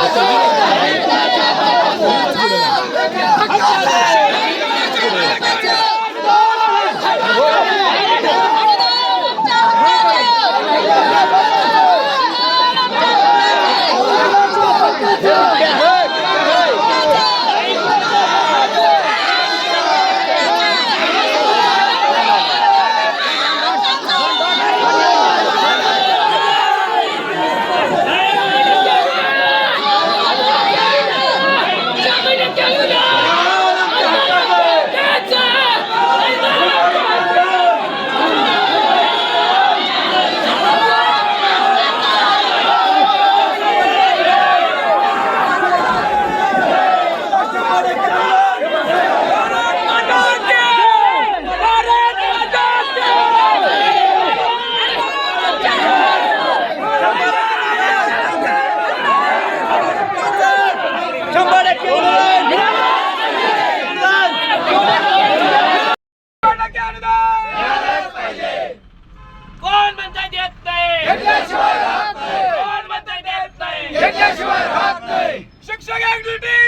Hallelujah. शिक्षक ऍक्टिव्हिटीचा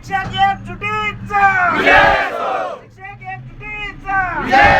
शिक्षक एकजुटीचा शिक्षक एकजुटीचा